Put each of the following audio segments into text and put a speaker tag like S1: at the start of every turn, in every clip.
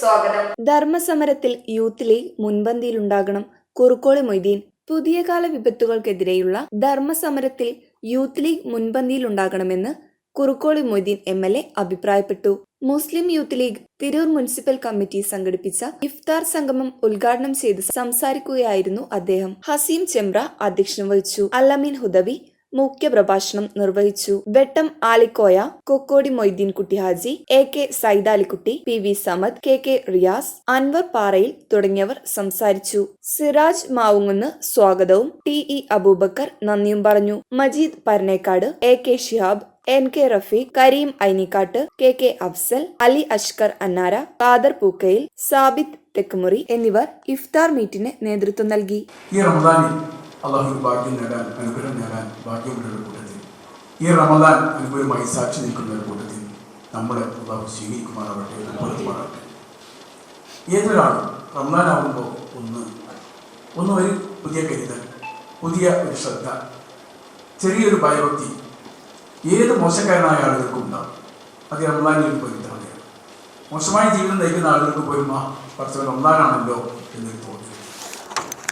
S1: സ്വാഗതം.
S2: ധർമ്മസമരത്തിൽ youth league മുൻപന്തിയിലുണ്ടാകണം കുറുക്കോളി മൊയ്തീൻ. പുതിയ കാല വിപത്തുകൾക്കെതിരെയുള്ള ധർമ്മസമരത്തിൽ youth league മുൻപന്തിയിലുണ്ടാകണമെന്ന് Kurukkoli Moideen M L A അഭിപ്രായപ്പെട്ടു. Muslim youth league Tirur municipal committee സംഘടിപ്പിച്ച ഇഫ്താർ സംഗമം ഉദ്ഘാടനം ചെയ്ത് സംസാരിക്കുകയായിരുന്നു അദ്ദേഹം. ഹസീം ചെമ്പ്ര അധ്യക്ഷൻ വഹിച്ചു. അല്ലമീൻ ഹുദവി മുഖ്യപ്രഭാഷണം നിർവഹിച്ചു. Vettam Alikoya Kokkodi Moideenkutty Haji A K Saidalikutty P V Samad K K Riyas Anwar Parayil തുടങ്ങിയവർ സംസാരിച്ചു. സിറാജ് മാവുങ്ങുന്ന് സ്വാഗതവും ടി ഇ അബൂബക്കർ നന്ദിയും പറഞ്ഞു. Majeed Paranekkad A K Shihab N K Rafeeq Kareem Ainikkattu K K Afsal Ali Ashkar Annara Khader Pookkayil Sabith Thekkumuri എന്നിവർ ഇഫ്താർ മീറ്റിന് നേതൃത്വം നൽകി.
S3: ഈ റമദാനിൽ അള്ളാഹു ഭാഗ്യം നേടാൻ അനുഗ്രഹം നേടാൻ ഭാഗ്യമുള്ള ഒരു കൂട്ടത്തിൽ. ഈ റമദാൻ അനുകൂലമായി സാക്ഷി നിൽക്കുന്ന ഒരു കൂട്ടത്തിൽ നമ്മളെ അള്ളാഹു സ്വീകരിക്കുമാറാവട്ടെ ഉൾപ്പെടുത്തുമാറാവട്ടെ ഏതൊരാളും റമദാനാകുമ്പോൾ ഒന്ന് ഒന്ന് ഒരു പുതിയ കരുതൽ പുതിയ ഒരു ശ്രദ്ധ ചെറിയൊരു ഭയഭക്തി ഏത് മോശക്കാരനായ ആളുകൾക്കും ഉണ്ടാവും. അത് റമദാനിൽ പവിത്രതയാണ് മോശമായ ജീവിതം നയിക്കുന്ന ആളുകൾക്ക് പോലും ആ കുറച്ച് റമദാനാണല്ലോ എന്നൊരു തോന്നി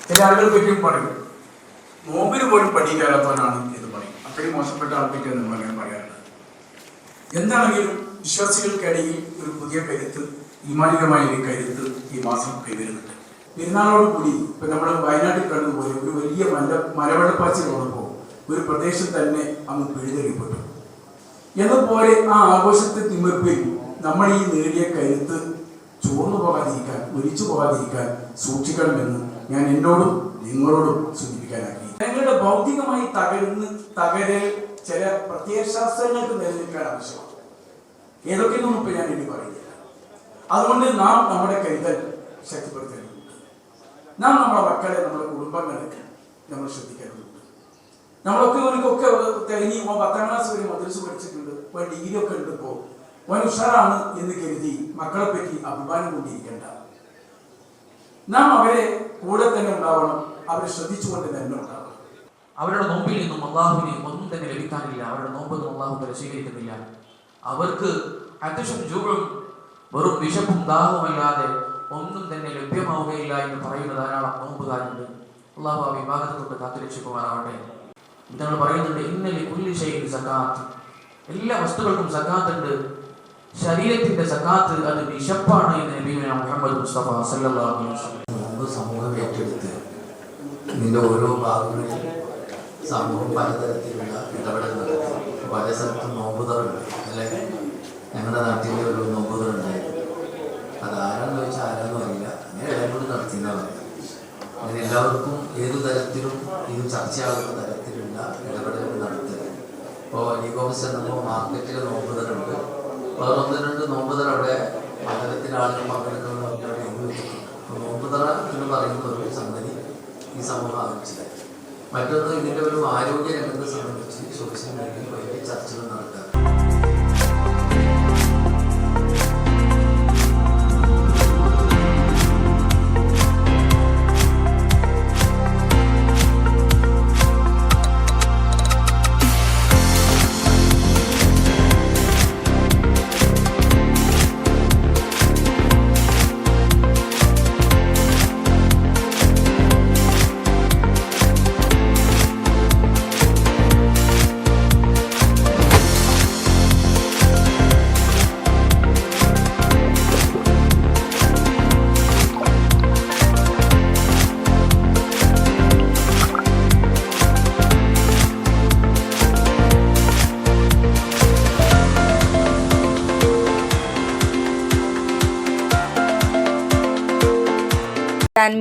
S3: ചില ആളുകൾ പറ്റിയും പറയും നോമ്പിന് പോലും പഠിക്കാത്തവനാണ് എന്ന് പറയും. അത്രയും മോശപ്പെട്ട ആൾക്കാർക്ക് നമ്മൾ അങ്ങനെ പറയാറുണ്ട്. എന്താണെങ്കിലും വിശ്വാസികൾക്കിടയിൽ ഒരു പുതിയ കരുത്ത് ഈമാനികമായ ഒരു കരുത്ത് ഈ മാസം കൈവരുന്നുണ്ട്. പെരുന്നാളോട് കൂടി ഇപ്പൊ നമ്മൾ വയനാട്ടിൽ കണ്ടതുപോലെ ഒരു വലിയ മല മലവെള്ളപ്പാച്ചിൽ വന്നപ്പോൾ ഒരു പ്രദേശം തന്നെ അങ്ങ് പിഴുതെറിയപ്പെട്ടു. എന്നപോലെ ആ ആഘോഷത്തെ തിമിർപ്പിൽ നമ്മൾ ഈ നേടിയ കരുത്ത് ചോർന്നു പോകാതിരിക്കാൻ ഒലിച്ചു പോകാതിരിക്കാൻ സൂക്ഷിക്കണമെന്ന് ഞാൻ എന്നോടും നിങ്ങളോടും സൂചിപ്പിക്കാനാക്കി. ഞങ്ങളുടെ ഭൗതികമായി തകരുന്ന തകരൽ ചില പ്രത്യയശാസ്ത്രങ്ങൾക്ക് നിലനിൽക്കാൻ ആവശ്യമാണ്. ഏതൊക്കെയൊന്നും ഇപ്പൊ ഞാൻ ഇനി പറയുന്നില്ല. അതുകൊണ്ട് നാം നമ്മുടെ കരുതൽ ശക്തിപ്പെടുത്തേണ്ടതുണ്ട്. നാം നമ്മുടെ മക്കളെ നമ്മുടെ കുടുംബങ്ങളെ നമ്മൾ ശ്രദ്ധിക്കേണ്ടതുണ്ട്. നമ്മളൊക്കെ ഇവർക്കൊക്കെ തെളിഞ്ഞ് ഓൻ പത്താം ക്ലാസ് വരെ മദ്രസ് പഠിച്ചിട്ടുണ്ട്. ഒരു ഡിഗ്രി ഒക്കെ ഉണ്ട് ഓൻ ഉഷാറാണ് എന്ന് കരുതി മക്കളെ പറ്റി അഭിമാനം കൊണ്ടിരിക്കേണ്ട നാം അവരെ കൂടെ തന്നെ ഉണ്ടാവണം. അവരെ ശ്രദ്ധിച്ചുകൊണ്ട് തന്നെ ഉണ്ടാവണം.
S4: അവരുടെ നോമ്പിൽ നിന്നും അള്ളാഹുവിനെ ഒന്നും തന്നെ ലഭിക്കാനില്ല. അവരുടെ നോമ്പൊന്നും അള്ളാഹു തന്നെ സ്വീകരിക്കുന്നില്ല. അവർക്ക് അത്യശം ജൂഴും വെറും വിശപ്പും ദാഹവുമല്ലാതെ ഒന്നും തന്നെ ലഭ്യമാവുകയില്ല എന്ന് പറയുന്ന ധാരാളം നോമ്പുകാരുണ്ട്. അള്ളാഹു ആ വിഭാഗത്തെ തൊട്ട് കാത്തുരക്ഷിക്കുമാറാവട്ടെ ഞങ്ങൾ പറയുന്നുണ്ട് ഇന്നലെ കുല്ലി ശൈലി സക്കാത്ത് എല്ലാ വസ്തുക്കൾക്കും സക്കാത്ത് ഉണ്ട്. ശരീരത്തിന്റെ സക്കാത്ത് അത് വിശപ്പാണ് എന്ന് മുഹമ്മദ് മുസ്തഫ
S5: മുമ്പ് സമൂഹം ഏറ്റെടുത്ത്. ഇതിന്റെ ഓരോ ഭാഗങ്ങളിലും സമൂഹം പലതരത്തിലുള്ള ഇടപെടൽ നടത്തി പല സ്ഥലത്തും നോമ്പുതറുണ്ട് അല്ലെ? ഞങ്ങളുടെ നാട്ടിലെ ഒരു നോമ്പുതറുണ്ടായിരുന്നു അതാരാന്ന് ചോദിച്ചാൽ ആരാന്നും അറിയില്ല. അങ്ങനെ എല്ലാം കൂടി നടത്തിയെന്നാണ് അങ്ങനെ എല്ലാവർക്കും ഏതു തരത്തിലും ഇത് ചർച്ചയാകുന്ന തരത്തിലുള്ള ഇടപെടലുകൾ നടത്തുക ഇപ്പോൾ ഇഗോമസ് നമ്മൾ മാർക്കറ്റിൽ നോമ്പുതറുണ്ട് വേറെ ഒന്ന് രണ്ട് നോമ്പുതറ അവിടെ മണ്ഡലത്തിലെ ആളുകൾ അപ്പോൾ നോമ്പുതറ എന്ന് പറയുന്ന ഒരു സംഗതി ഈ സമൂഹം ആവശ്യമില്ല മറ്റൊന്ന് ഇതിന്റെ ഒരു ആരോഗ്യ രംഗത്തെ സംബന്ധിച്ച് സോഷ്യൽ മീഡിയയിൽ വലിയ ചർച്ചകൾ നടക്കുക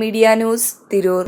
S2: മീഡിയ ന്യൂസ് തിരൂർ